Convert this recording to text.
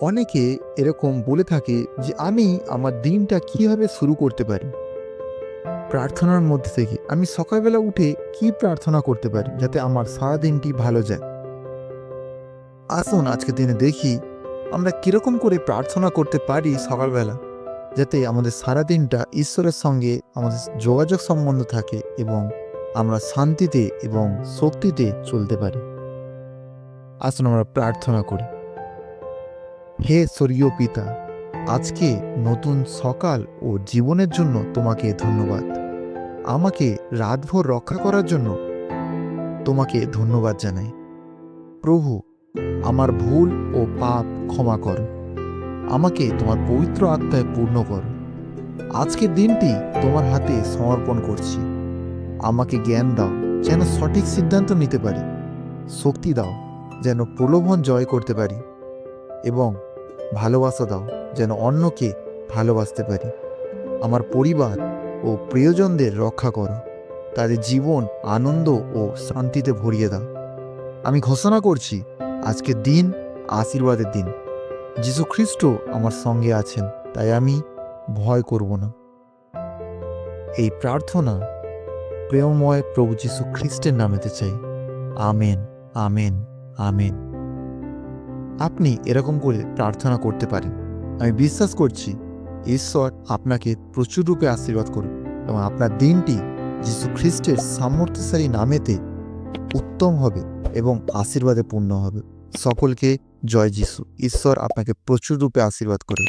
অনেকে এরকম বলে থাকে যে আমি আমার দিনটা কীভাবে শুরু করতে পারি? প্রার্থনার মধ্যে থেকে আমি সকালবেলা উঠে কি প্রার্থনা করতে পারি যাতে আমার সারা দিনটি ভালো যায়? আসুন আজকে দিনে দেখি আমরা কীরকম করে প্রার্থনা করতে পারি সকালবেলা যাতে আমাদের সারা দিনটা ঈশ্বরের সঙ্গে আমাদের যোগাযোগ সম্বন্ধ থাকে এবং আমরা শান্তিতে এবং শক্তিতে চলতে পারি। আসুন আমরা প্রার্থনা করি। হে স্বর্গীয় পিতা, আজকে নতুন সকাল ও জীবনের জন্য তোমাকে ধন্যবাদ। আমাকে রাতভর রক্ষা করার জন্য তোমাকে ধন্যবাদ জানাই। প্রভু, আমার ভুল ও পাপ ক্ষমা করো। আমাকে তোমার পবিত্র আত্মায় পূর্ণ করো। আজকের দিনটি তোমার হাতে সমর্পণ করছি। আমাকে জ্ঞান দাও যেন সঠিক সিদ্ধান্ত নিতে পারি। শক্তি দাও যেন প্রলোভন জয় করতে পারি। এবং ভালোবাসা দাও, যেন অন্যকে ভালোবাসতে পারি। আমার পরিবার ও প্রিয়জনদের রক্ষা করো। তাদের জীবন, আনন্দ ও শান্তিতে ভরিয়ে দাও। আমি ঘোষণা করছি, আজকের দিন আশীর্বাদের দিন। যীশু খ্রিস্ট আমার সঙ্গে আছেন, তাই আমি ভয় করব না। এই প্রার্থনা প্রেমময় প্রভু যীশু খ্রিস্টের নামেতে চাই। Amen amen amen. আপনি এরকম করে প্রার্থনা করতে পারেন। আমি বিশ্বাস করছি ঈশ্বর আপনাকে প্রচুর রূপে আশীর্বাদ করুন এবং আপনার দিনটি যীশু খ্রিস্টের সামর্থ্যশালী নামেতে উত্তম হবে এবং আশীর্বাদে পূর্ণ হবে। সকলকে জয় যিশু। ঈশ্বর আপনাকে প্রচুর রূপে আশীর্বাদ করুন